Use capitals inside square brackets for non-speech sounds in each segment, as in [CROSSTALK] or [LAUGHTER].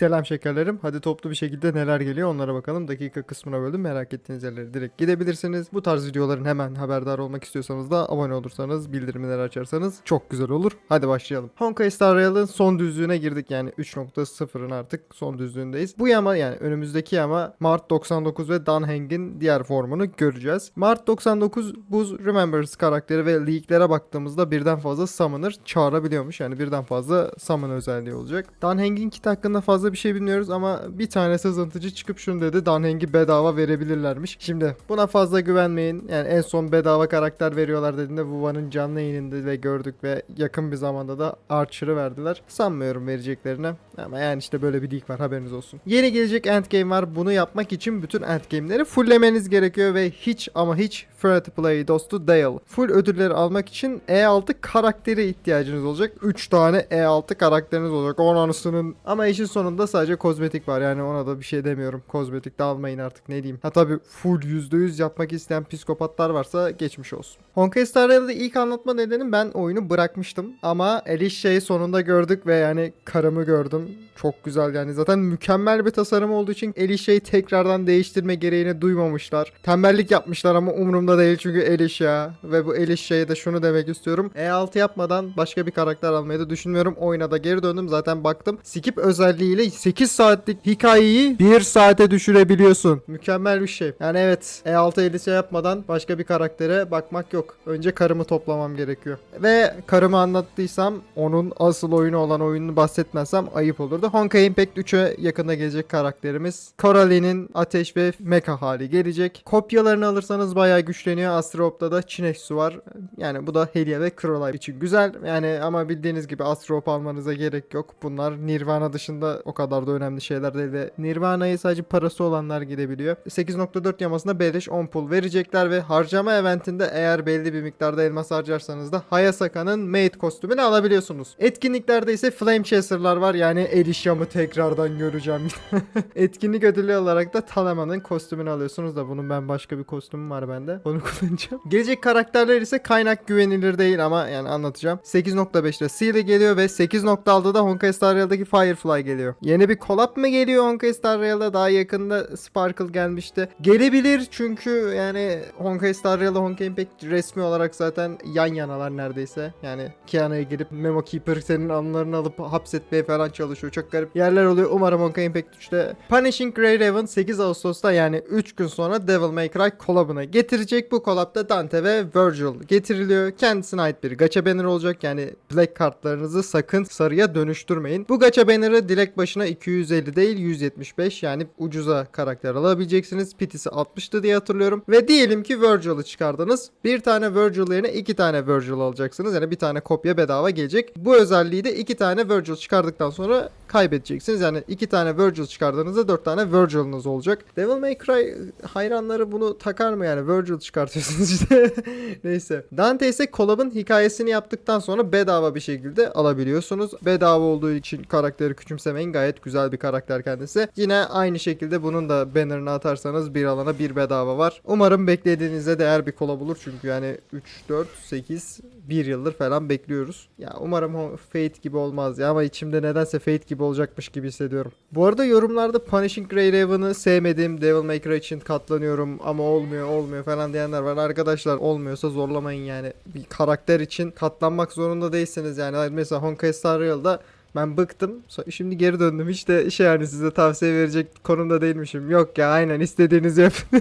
Selam şekerlerim. Hadi toplu bir şekilde neler geliyor onlara bakalım. Dakika kısmına böldüm. Merak ettiğiniz yerlere direkt gidebilirsiniz. Bu tarz videoların hemen haberdar olmak istiyorsanız da abone olursanız, bildirimleri açarsanız çok güzel olur. Hadi başlayalım. Honkai Star Rail'ın son düzlüğüne girdik. Yani 3.0'ın artık son düzlüğündeyiz. Bu yama yani önümüzdeki yama Mart 99 ve Dunhang'in diğer formunu göreceğiz. Mart 99 Buz Remembers karakteri ve leaklere baktığımızda birden fazla Summoner çağırabiliyormuş. Yani birden fazla Summon özelliği olacak. Dunhang'in kit hakkında fazla bir şey bilmiyoruz ama bir tane sızıntıcı çıkıp şunu dedi. Dunhang'i bedava verebilirlermiş. Şimdi buna fazla güvenmeyin. Yani en son bedava karakter veriyorlar dediğinde Vuva'nın canlı yayınında ve gördük ve yakın bir zamanda da Archer'ı verdiler. Sanmıyorum vereceklerini. Ama yani işte böyle bir leak var haberiniz olsun. Yeni gelecek endgame var. Bunu yapmak için bütün endgame'leri fulllemeniz gerekiyor ve hiç ama hiç free to play dostu değil. Full ödülleri almak için E6 karakteri ihtiyacınız olacak. 3 tane E6 karakteriniz olacak. Onun anısının. Ama işin sonunda sadece kozmetik var. Yani ona da bir şey demiyorum. Kozmetik de almayın artık ne diyeyim. Ha tabi full %100 yapmak isteyen psikopatlar varsa geçmiş olsun. Honkai Star Rail'de ilk anlatma nedenim ben oyunu bırakmıştım. Ama Alicia'yı sonunda gördük ve yani karımı gördüm. Çok güzel yani zaten mükemmel bir tasarım olduğu için Alicia'yı tekrardan değiştirme gereğini duymamışlar. Tembellik yapmışlar ama umurumda değil çünkü Alicia ve bu Alicia'ya da şunu demek istiyorum. E6 yapmadan başka bir karakter almayı da düşünmüyorum. Oyuna da geri döndüm zaten baktım. Skip özelliğiyle 8 saatlik hikayeyi 1 saate düşürebiliyorsun. Mükemmel bir şey. Yani evet E6 Alicia yapmadan başka bir karaktere bakmak yok. Önce karımı toplamam gerekiyor. Ve karımı anlattıysam onun asıl oyunu olan oyununu bahsetmezsem ayıp olurdu. Honkai Impact 3'e yakında gelecek karakterimiz. Coraline'in ateş ve mecha hali gelecek. Kopyalarını alırsanız bayağı güçleniyor. Astrop'ta da Chinexu var. Yani bu da Helia ve Crowline için güzel. Yani ama bildiğiniz gibi Astrop almanıza gerek yok. Bunlar Nirvana dışında o kadar da önemli şeyler değil ve Nirvana'yı sadece parası olanlar gidebiliyor. 8.4 yamasında beleş 10 pull verecekler ve harcama eventinde eğer belli bir miktarda elmas harcarsanız da Hayasaka'nın maid kostümünü alabiliyorsunuz. Etkinliklerde ise Flame Chaser'lar var. Yani Elisha'mı tekrardan göreceğim. [LAUGHS] Etkinlik ödülü olarak da Talama'nın kostümünü alıyorsunuz da bunun ben başka bir kostümüm var bende. Onu [LAUGHS] kullanacağım. Gelecek karakterler ise kaynak güvenilir değil ama yani anlatacağım. 8.5'te Sealy geliyor ve 8.6'da Honkai Star Rail'daki Firefly geliyor. Yeni bir collab mı geliyor Honkai Star Rail'da? Daha yakında Sparkle gelmişti. Gelebilir çünkü yani Honkai Star Rail'da Honkai Impact resmi olarak zaten yan yanalar neredeyse. Yani Kiana'ya girip Memo Keeper senin anılarını alıp hapsetmeye falan çalışıyor. Çok garip yerler oluyor. Umarım Honkai Impact 3'te Punishing Grey Raven 8 Ağustos'ta yani 3 gün sonra Devil May Cry collab'ını getirecek. Bu collab'da Dante ve Virgil getiriliyor. Kendisine ait bir gacha banner olacak. Yani black kartlarınızı sakın sarıya dönüştürmeyin. Bu gacha banner'ı dilek başına 250 değil 175 yani ucuza karakter alabileceksiniz. Pitisi 60'tı diye hatırlıyorum. Ve diyelim ki Virgil'ı çıkardınız. Bir tane Virgil yerine iki tane Virgil alacaksınız. Yani bir tane kopya bedava gelecek. Bu özelliği de iki tane Virgil çıkardıktan sonra kaybedeceksiniz. Yani iki tane Virgil çıkardığınızda dört tane Virgil'ınız olacak. Devil May Cry hayranları bunu takar mı yani? Virgil çıkartıyorsunuz işte. [LAUGHS] Neyse. Dante ise collab'ın hikayesini yaptıktan sonra bedava bir şekilde alabiliyorsunuz. Bedava olduğu için karakteri küçümsemeyin. Gayet güzel bir karakter kendisi. Yine aynı şekilde bunun da banner'ını atarsanız bir alana bir bedava var. Umarım beklediğinizde değer bir collab olur. Çünkü yani 3, 4, 8, 1 yıldır falan bekliyoruz. Ya umarım Fate gibi olmaz ya ama içimde nedense Fate gibi olacakmış gibi hissediyorum. Bu arada yorumlarda Punishing Grey Raven'ı sevmedim. Devil May Cry için katlanıyorum ama olmuyor olmuyor falan diyenler var. Arkadaşlar olmuyorsa zorlamayın yani. Bir karakter için katlanmak zorunda değilsiniz yani. Mesela Honkai Star Rail'da ben bıktım. Şimdi geri döndüm. Hiç de şey yani size tavsiye verecek konumda değilmişim. Yok ya aynen istediğinizi yapın.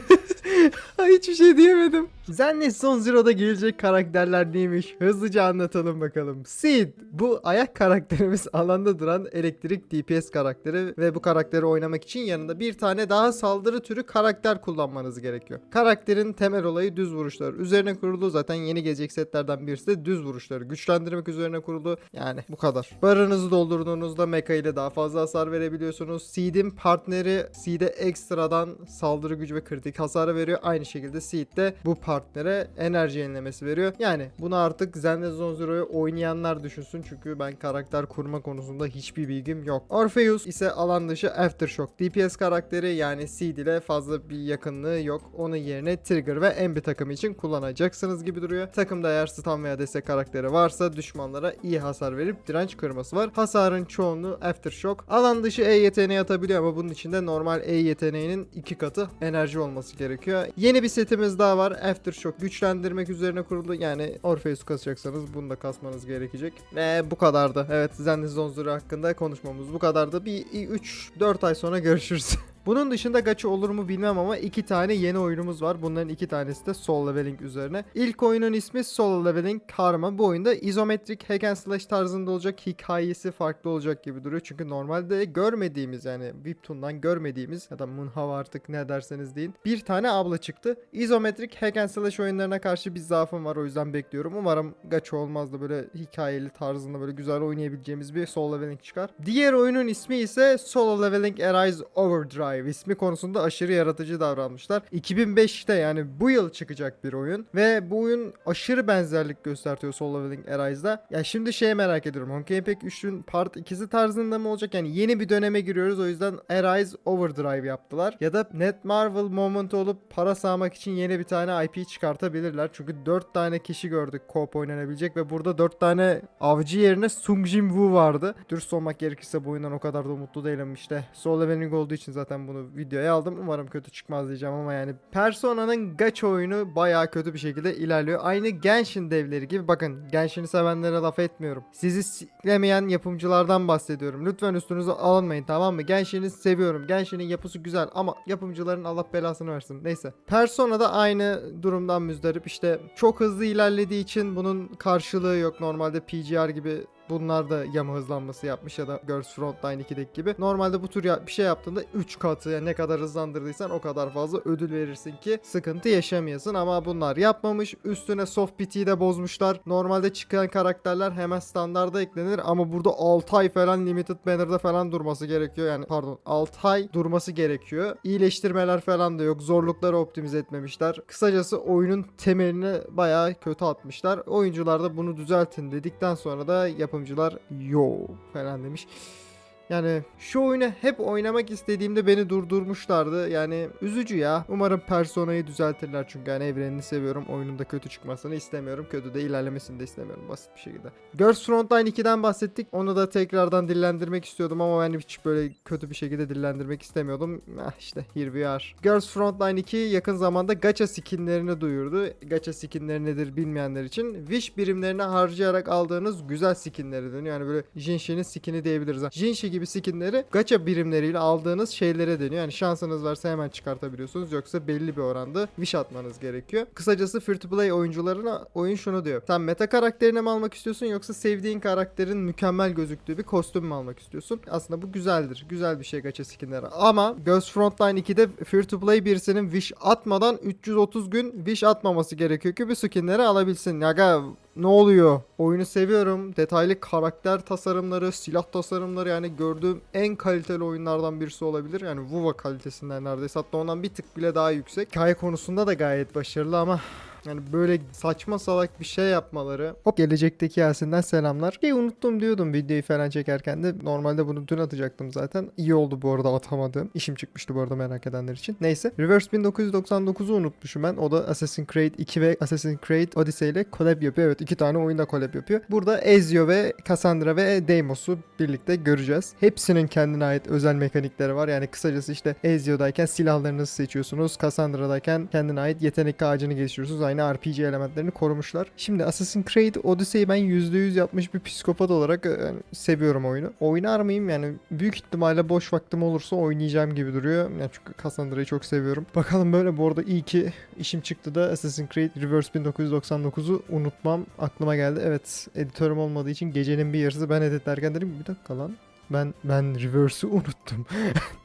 [LAUGHS] Hiçbir şey diyemedim. Zennet Son Zero'da gelecek karakterler neymiş? Hızlıca anlatalım bakalım. Seed. Bu ayak karakterimiz [LAUGHS] alanda duran elektrik DPS karakteri ve bu karakteri oynamak için yanında bir tane daha saldırı türü karakter kullanmanız gerekiyor. Karakterin temel olayı düz vuruşlar. Üzerine kurulu zaten yeni gelecek setlerden birisi de düz vuruşları. Güçlendirmek üzerine kurulu. Yani bu kadar. Barınızı doldurduğunuzda mecha ile daha fazla hasar verebiliyorsunuz. Seed'in partneri Seed'e ekstradan saldırı gücü ve kritik hasarı veriyor. Aynı şekilde Seed de bu partner partnere enerji yenilemesi veriyor. Yani bunu artık Zenless Zone Zero'yu oynayanlar düşünsün çünkü ben karakter kurma konusunda hiçbir bilgim yok. Orpheus ise alan dışı Aftershock. DPS karakteri yani Seed ile fazla bir yakınlığı yok. Onun yerine Trigger ve Embi takımı için kullanacaksınız gibi duruyor. Takımda eğer stun veya destek karakteri varsa düşmanlara iyi hasar verip direnç kırması var. Hasarın çoğunluğu Aftershock. Alan dışı E yeteneği atabiliyor ama bunun içinde normal E yeteneğinin iki katı enerji olması gerekiyor. Yeni bir setimiz daha var. Aftershock güçlendirmek üzerine kuruldu. Yani Orpheus kasacaksanız bunu da kasmanız gerekecek. Ve bu kadardı. Evet Zenless Zone Zero hakkında konuşmamız bu kadardı. Bir 3-4 ay sonra görüşürüz. [LAUGHS] Bunun dışında gacha olur mu bilmem ama iki tane yeni oyunumuz var. Bunların iki tanesi de Soul Leveling üzerine. İlk oyunun ismi Soul Leveling Karma. Bu oyunda izometrik hack and slash tarzında olacak. Hikayesi farklı olacak gibi duruyor. Çünkü normalde görmediğimiz yani Webtoon'dan görmediğimiz ya da Munhwa artık ne derseniz deyin. Bir tane abla çıktı. İzometrik hack and slash oyunlarına karşı bir zaafım var. O yüzden bekliyorum. Umarım gacha olmaz da böyle hikayeli tarzında böyle güzel oynayabileceğimiz bir Soul Leveling çıkar. Diğer oyunun ismi ise Solo Leveling Arise Overdrive. İsmi konusunda aşırı yaratıcı davranmışlar. 2005'te yani bu yıl çıkacak bir oyun ve bu oyun aşırı benzerlik gösteriyor Solo Leveling Arise'da. Ya şimdi şeye merak ediyorum. Honkai Impact 3'ün part 2'si tarzında mı olacak? Yani yeni bir döneme giriyoruz. O yüzden Arise Overdrive yaptılar. Ya da Net Marvel Moment olup para sağmak için yeni bir tane IP çıkartabilirler. Çünkü 4 tane kişi gördük co-op oynanabilecek ve burada 4 tane avcı yerine Sung Jin Woo vardı. Dürüst olmak gerekirse bu oyundan o kadar da umutlu değilim işte. Solo Leveling olduğu için zaten bunu videoya aldım. Umarım kötü çıkmaz diyeceğim ama yani Persona'nın gacha oyunu bayağı kötü bir şekilde ilerliyor. Aynı Genshin devleri gibi. Bakın Genshin'i sevenlere laf etmiyorum. Sizi siklemeyen yapımcılardan bahsediyorum. Lütfen üstünüze alınmayın tamam mı? Genshin'i seviyorum. Genshin'in yapısı güzel ama yapımcıların Allah belasını versin. Neyse. Persona da aynı durumdan müzdarip. İşte çok hızlı ilerlediği için bunun karşılığı yok. Normalde PGR gibi Bunlar da yama hızlanması yapmış ya da Girls Frontline 2'deki gibi. Normalde bu tür bir şey yaptığında 3 katı yani ne kadar hızlandırdıysan o kadar fazla ödül verirsin ki sıkıntı yaşamayasın ama bunlar yapmamış. Üstüne soft piti'yi de bozmuşlar. Normalde çıkan karakterler hemen standarda eklenir ama burada 6 ay falan limited banner'da falan durması gerekiyor. Yani pardon 6 ay durması gerekiyor. İyileştirmeler falan da yok. Zorlukları optimize etmemişler. Kısacası oyunun temelini bayağı kötü atmışlar. Oyuncular da bunu düzeltin dedikten sonra da yapımcılar yo falan demiş. Yani şu oyunu hep oynamak istediğimde beni durdurmuşlardı. Yani üzücü ya. Umarım Persona'yı düzeltirler çünkü yani evrenini seviyorum. Oyunun da kötü çıkmasını istemiyorum. Kötü de ilerlemesini de istemiyorum basit bir şekilde. Girls Frontline 2'den bahsettik. Onu da tekrardan dillendirmek istiyordum ama ben hiç böyle kötü bir şekilde dillendirmek istemiyordum. Ah işte here we are. Girls Frontline 2 yakın zamanda gacha skinlerini duyurdu. Gacha skinleri nedir bilmeyenler için. Wish birimlerini harcayarak aldığınız güzel skinleri dönüyor. Yani böyle Jinshi'nin skini diyebiliriz. Jinshi gibi skinleri gacha birimleriyle aldığınız şeylere deniyor. Yani şansınız varsa hemen çıkartabiliyorsunuz. Yoksa belli bir oranda wish atmanız gerekiyor. Kısacası free to play oyuncularına oyun şunu diyor. Sen meta karakterini mi almak istiyorsun yoksa sevdiğin karakterin mükemmel gözüktüğü bir kostüm mü almak istiyorsun? Aslında bu güzeldir. Güzel bir şey gacha skinleri. Ama Ghost Frontline 2'de free to play birisinin wish atmadan 330 gün wish atmaması gerekiyor ki bu skinleri alabilsin. Yaga ne oluyor? Oyunu seviyorum. Detaylı karakter tasarımları, silah tasarımları yani gördüğüm en kaliteli oyunlardan birisi olabilir. Yani WoW'a kalitesinden neredeyse hatta ondan bir tık bile daha yüksek. Hikaye konusunda da gayet başarılı ama yani böyle saçma salak bir şey yapmaları. Hop gelecekteki Yasin'den selamlar. Şey unuttum diyordum videoyu falan çekerken de. Normalde bunu dün atacaktım zaten. İyi oldu bu arada atamadığım. İşim çıkmıştı bu arada merak edenler için. Neyse. Reverse 1999'u unutmuşum ben. O da Assassin's Creed 2 ve Assassin's Creed Odyssey ile collab yapıyor. Evet iki tane oyunda collab yapıyor. Burada Ezio ve Cassandra ve Deimos'u birlikte göreceğiz. Hepsinin kendine ait özel mekanikleri var. Yani kısacası işte Ezio'dayken silahlarınızı seçiyorsunuz. Cassandra'dayken kendine ait yetenek ağacını geliştiriyorsunuz. Aynı RPG elementlerini korumuşlar. Şimdi Assassin's Creed Odyssey'i ben %100 yapmış bir psikopat olarak e, yani seviyorum oyunu. Oynar mıyım? Yani büyük ihtimalle boş vaktim olursa oynayacağım gibi duruyor. Yani çünkü Cassandra'yı çok seviyorum. [LAUGHS] Bakalım böyle bu arada iyi ki işim çıktı da Assassin's Creed Reverse 1999'u unutmam aklıma geldi. Evet editörüm olmadığı için gecenin bir yarısı ben editlerken dedim bir dakika lan Ben ben reverse'ü [LAUGHS] unuttum.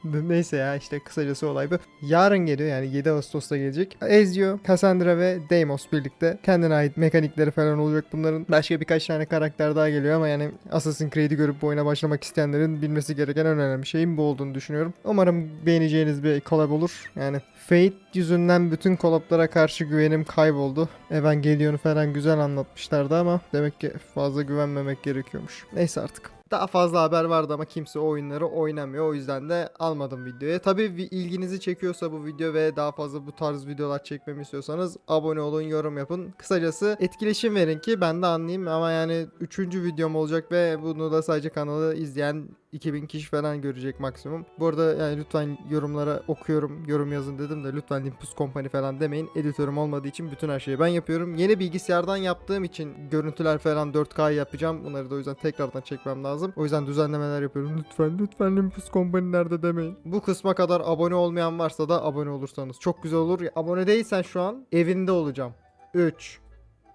Neyse ya işte kısacası olay bu. Yarın geliyor yani 7 Ağustos'ta gelecek. Ezio, Cassandra ve Deimos birlikte kendine ait mekanikleri falan olacak bunların. Başka birkaç tane karakter daha geliyor ama yani Assassin's Creed'i görüp bu oyuna başlamak isteyenlerin bilmesi gereken en önemli şeyin bu olduğunu düşünüyorum. Umarım beğeneceğiniz bir collab olur. Yani Fate yüzünden bütün collab'lara karşı güvenim kayboldu. Evangelion'u falan güzel anlatmışlardı ama demek ki fazla güvenmemek gerekiyormuş. Neyse artık. Daha fazla haber vardı ama kimse o oyunları oynamıyor. O yüzden de almadım videoya. Tabii bir ilginizi çekiyorsa bu video ve daha fazla bu tarz videolar çekmemi istiyorsanız abone olun, yorum yapın. Kısacası etkileşim verin ki ben de anlayayım ama yani 3. videom olacak ve bunu da sadece kanalı izleyen 2000 kişi falan görecek maksimum. Bu arada yani lütfen yorumlara okuyorum, yorum yazın dedim de lütfen Olympus Company falan demeyin. Editörüm olmadığı için bütün her şeyi ben yapıyorum. Yeni bilgisayardan yaptığım için görüntüler falan 4K yapacağım. Bunları da o yüzden tekrardan çekmem lazım. O yüzden düzenlemeler yapıyorum. Lütfen lütfen Olympus Company nerede demeyin. Bu kısma kadar abone olmayan varsa da abone olursanız çok güzel olur. Abone değilsen şu an evinde olacağım. 3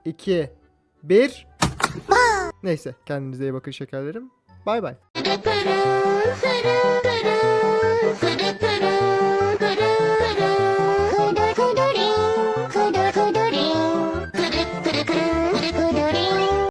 2 1 Neyse kendinize iyi bakın şekerlerim. Bay bay.